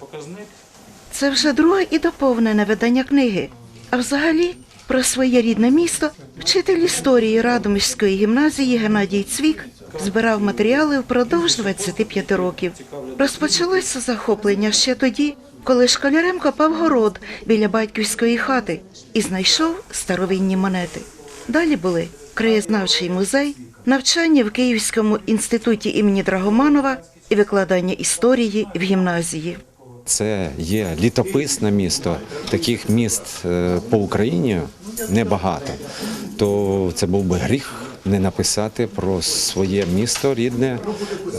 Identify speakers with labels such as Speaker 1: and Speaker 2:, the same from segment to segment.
Speaker 1: показник.
Speaker 2: Це вже друге і доповнене видання книги. А взагалі про своє рідне місто вчитель історії Радомиської гімназії Геннадій Цвік збирав матеріали впродовж 25 років. Розпочалося захоплення ще тоді, коли школярем копав город біля батьківської хати і знайшов старовинні монети. Далі були краєзнавчий музей, навчання в Київському інституті імені Драгоманова і викладання історії в гімназії.
Speaker 3: Це є літописне місто. Таких міст е, по Україні небагато. То це був би гріх не написати про своє місто рідне, е,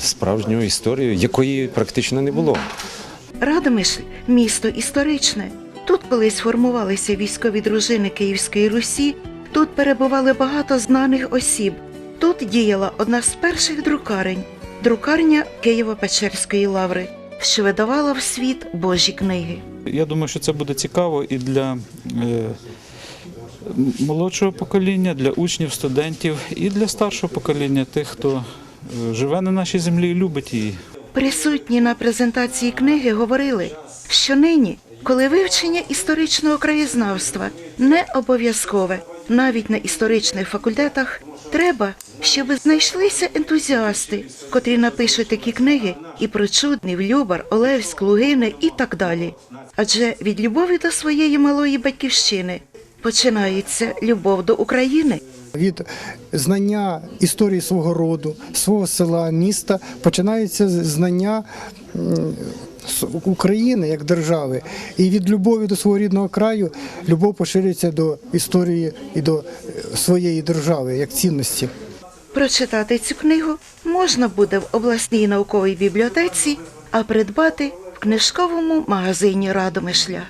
Speaker 3: справжню історію, якої практично не було.
Speaker 2: Радомишль – місто історичне. Тут колись формувалися військові дружини Київської Русі, тут перебували багато знаних осіб. Тут діяла одна з перших друкарень – друкарня Києво-Печерської лаври, що видавала в світ Божі книги.
Speaker 1: Я думаю, що це буде цікаво і для е, молодшого покоління, для учнів, студентів, і для старшого покоління, тих, хто е, живе на нашій землі і любить її.
Speaker 2: Присутні на презентації книги говорили, що нині, коли вивчення історичного краєзнавства не обов'язкове, навіть на історичних факультетах, треба, щоб знайшлися ентузіасти, котрі напишуть такі книги і про Чуднів, Любар, Олевськ, Лугини і так далі. Адже від любові до своєї малої батьківщини починається любов до України.
Speaker 4: Від знання історії свого роду, свого села, міста починається знання України як держави. І від любові до свого рідного краю любов поширюється до історії і до е, своєї держави як цінності.
Speaker 2: Прочитати цю книгу можна буде в обласній науковій бібліотеці, а придбати в книжковому магазині Радомишля.